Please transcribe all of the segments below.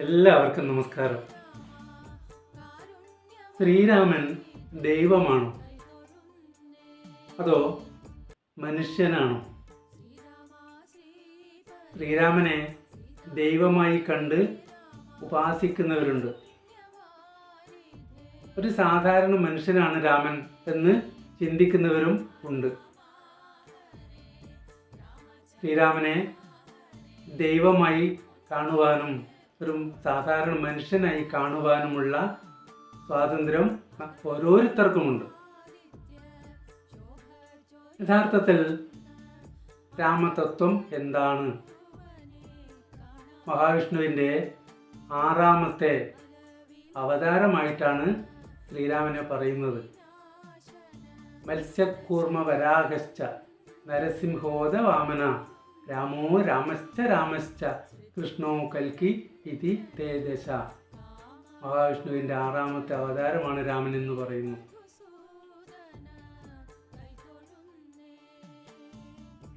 എല്ലാവർക്കും നമസ്കാരം. ശ്രീരാമൻ ദൈവമാണോ? അതോ മനുഷ്യനാണോ? ശ്രീരാമനെ ദൈവമായി കണ്ട് ഉപാസിക്കുന്നവരുണ്ട്. ഒരു സാധാരണ മനുഷ്യനാണ് രാമൻ എന്ന് ചിന്തിക്കുന്നവരും ഉണ്ട്. ശ്രീരാമനെ ദൈവമായി കാണുവാനും ഒരു സാധാരണ മനുഷ്യനായി കാണുവാനുമുള്ള സ്വാതന്ത്ര്യം ഓരോരുത്തർക്കുമുണ്ട്. യഥാർത്ഥത്തിൽ രാമതത്വം എന്താണ്? മഹാവിഷ്ണുവിന്റെ ആറാമത്തെ അവതാരമായിട്ടാണ് ശ്രീരാമനെ പറയുന്നത്. മത്സ്യക്കൂർമ്മ വരാഹശ്ച നരസിംഹോദ വാമന രാമോ രാമശ്ച രാമശ്ച കൃഷ്ണോ കൽക്കി ഇതി തേജശ മഹാവിഷ്ണുവിന്റെ ആറാമത്തെ അവതാരമാണ് രാമൻ എന്ന് പറയുന്നു.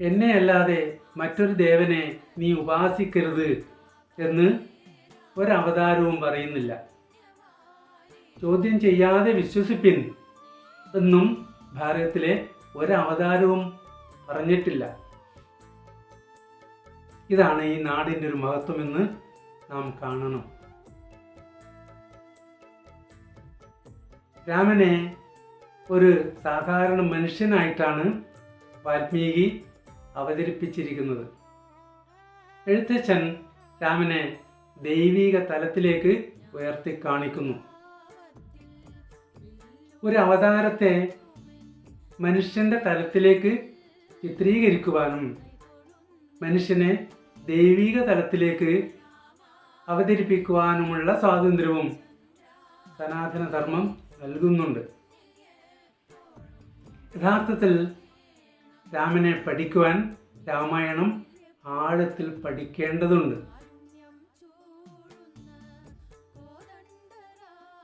എന്നെ അല്ലാതെ മറ്റൊരു ദേവനെ നീ ഉപാസിക്കരുത് എന്ന് ഒരവതാരവും പറയുന്നില്ല. ചോദ്യം ചെയ്യാതെ വിശ്വസിപ്പിൻ എന്നും ഭാരതത്തിലെ ഒരവതാരവും പറഞ്ഞിട്ടില്ല. ഇതാണ് ഈ നാടിന്റെ ഒരു മഹത്വമെന്ന് നാം കാണണം രാമനെ ഒരു സാധാരണ മനുഷ്യനായിട്ടാണ് വാൽമീകി അവതരിപ്പിച്ചിരിക്കുന്നത്. എഴുത്തച്ഛൻ രാമനെ ദൈവിക തലത്തിലേക്ക് ഉയർത്തി കാണിക്കുന്നു. ഒരു അവതാരത്തെ മനുഷ്യന്റെ തലത്തിലേക്ക് ചിത്രീകരിക്കുവാനും മനുഷ്യനെ ദൈവിക തലത്തിലേക്ക് അവതരിപ്പിക്കുവാനുമുള്ള സ്വാതന്ത്ര്യവും സനാതന ധർമ്മം നൽകുന്നുണ്ട്. യഥാർത്ഥത്തിൽ രാമനെ പഠിക്കുവാൻ രാമായണം ആഴത്തിൽ പഠിക്കേണ്ടതുണ്ട്.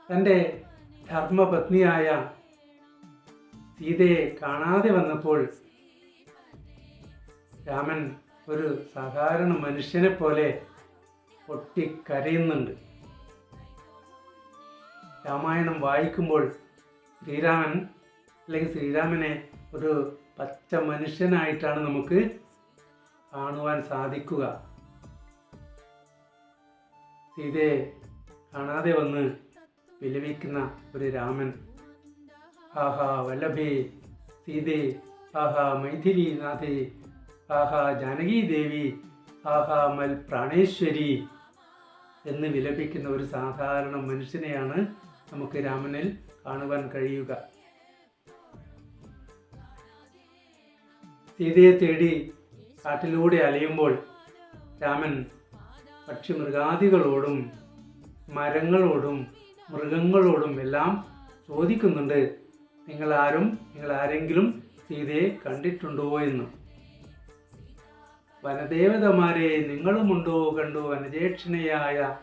തന്റെ ധർമ്മപത്നിയായ സീതയെ കാണാതെ വന്നപ്പോൾ രാമൻ ഒരു സാധാരണ മനുഷ്യനെ പോലെ പൊട്ടിക്കരയുന്നുണ്ട്. രാമായണം വായിക്കുമ്പോൾ ശ്രീരാമൻ അല്ലെങ്കിൽ ശ്രീരാമനെ ഒരു പച്ച മനുഷ്യനായിട്ടാണ് നമുക്ക് കാണുവാൻ സാധിക്കുക. സീതയെ കാണാതെ വന്ന് വിലപിക്കുന്ന ഒരു രാമൻ. ആഹാ വല്ലഭേ സീതേ ആഹാ മൈഥിലി നാഥേ ആഹാ ജാനകി ദേവി ആഹാ മൽ പ്രാണേശ്വരി എന്ന് വിലപിക്കുന്ന ഒരു സാധാരണ മനുഷ്യനെയാണ് നമുക്ക് രാമനിൽ കാണുവാൻ കഴിയുക. സീതയെ തേടി കാട്ടിലൂടെ അലയുമ്പോൾ രാമൻ പക്ഷി മൃഗാദികളോടും മരങ്ങളോടും മൃഗങ്ങളോടും എല്ലാം ചോദിക്കുന്നുണ്ട് നിങ്ങൾ ആരും നിങ്ങൾ ആരെങ്കിലും സീതയെ കണ്ടിട്ടുണ്ടോ? എന്ന്. വനദേവതമാരെ നിങ്ങളുമുണ്ടോ കണ്ടു വനജേക്ഷണയായ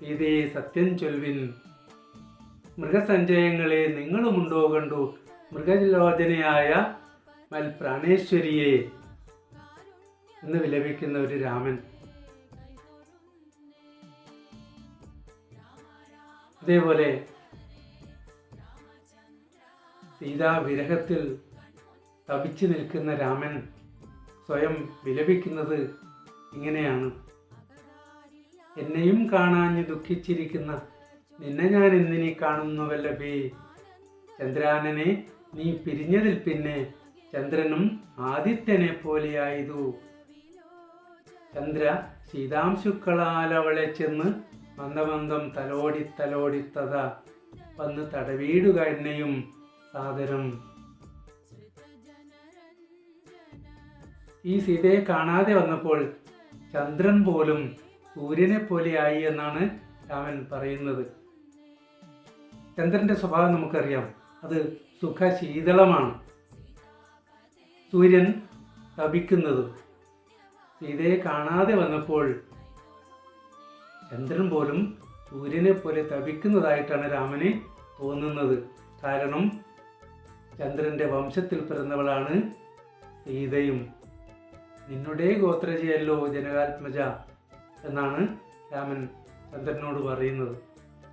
സീതയെ സത്യം ചൊൽവിൻ. മൃഗസഞ്ചയങ്ങളെ നിങ്ങളുമുണ്ടോ കണ്ടു മൃഗലോചനയായ മൽ പ്രാണേശ്വരിയെ എന്ന് വിലപിക്കുന്ന ഒരു രാമൻ. അതേപോലെ സീതാവിരഹത്തിൽ തപിച്ചു നിൽക്കുന്ന രാമൻ സ്വയം വിലപിക്കുന്നത് ഇങ്ങനെയാണ്. എന്നെയും കാണാഞ്ഞ് ദുഃഖിച്ചിരിക്കുന്ന നിന്നെ ഞാൻ എന്തിനി കാണുന്നുവല്ലഭേ ചന്ദ്രാനനെ നീ പിരിഞ്ഞതിൽ പിന്നെ ചന്ദ്രനും ആദിത്യനെ പോലെയായതു. ചന്ദ്ര ശീതാംശുക്കളാൽ അവളെ ചെന്ന് മന്ദമന്ദം തലോടി തലോടിത്തത. വന്ന് തടവീടുക എന്നെയും സാദരം. ഈ സീതയെ കാണാതെ വന്നപ്പോൾ ചന്ദ്രൻ പോലും സൂര്യനെ പോലെയായി എന്നാണ് രാമൻ പറയുന്നത്. ചന്ദ്രന്റെ സ്വഭാവം നമുക്കറിയാം. അത് സുഖശീതളമാണ്. സൂര്യൻ തപിക്കുന്നത് സീതയെ കാണാതെ വന്നപ്പോൾ ചന്ദ്രൻ പോലും സൂര്യനെ പോലെ തപിക്കുന്നതായിട്ടാണ് രാമന് തോന്നുന്നത്. കാരണം ചന്ദ്രന്റെ വംശത്തിൽ പിറന്നവളാണ് സീതയും. നിന്നുടെ ഗോത്രജയല്ലോ ജനകാത്മജ എന്നാണ് രാമൻ ചന്ദ്രനോട് പറയുന്നത്.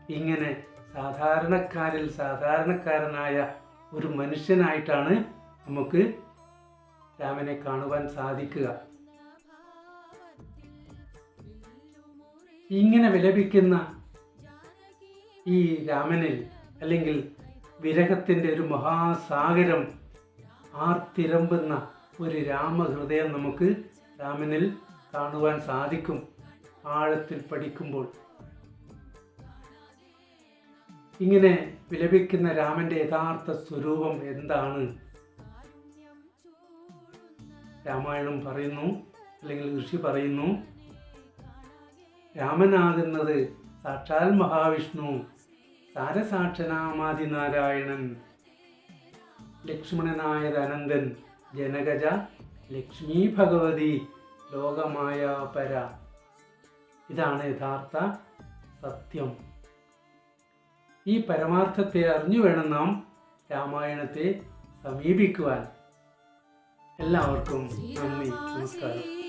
ഇങ്ങനെ സാധാരണക്കാരിൽ സാധാരണക്കാരനായ ഒരു മനുഷ്യനായിട്ടാണ് നമുക്ക് രാമനെ കാണുവാൻ സാധിക്കുക. ഇങ്ങനെ വിലപിക്കുന്ന ഈ രാമനിൽ അല്ലെങ്കിൽ വിരഹത്തിന്റെ ഒരു മഹാസാഗരം ആർത്തിരമ്പുന്ന ഒരു രാമഹൃദയം നമുക്ക് രാമനിൽ കാണുവാൻ സാധിക്കും ആഴത്തിൽ പഠിക്കുമ്പോൾ. ഇങ്ങനെ വിലപിക്കുന്ന രാമന്റെ യഥാർത്ഥ സ്വരൂപം എന്താണ്? രാമായണം പറയുന്നു അല്ലെങ്കിൽ ഋഷി പറയുന്നു രാമനാകുന്നത് സാക്ഷാൽ മഹാവിഷ്ണു സാരസാക്ഷനാമാദിനാരായണൻ ലക്ഷ്മണനായ അനന്തൻ ജനകജ ലക്ഷ്മി ഭഗവതി ലോകമായ പര. ഇതാണ് യഥാർത്ഥ സത്യം. ഈ പരമാർത്ഥത്തെ അറിഞ്ഞു വേണം നാം രാമായണത്തെ സമീപിക്കുവാൻ. എല്ലാവർക്കും നന്ദി. നമസ്കാരം.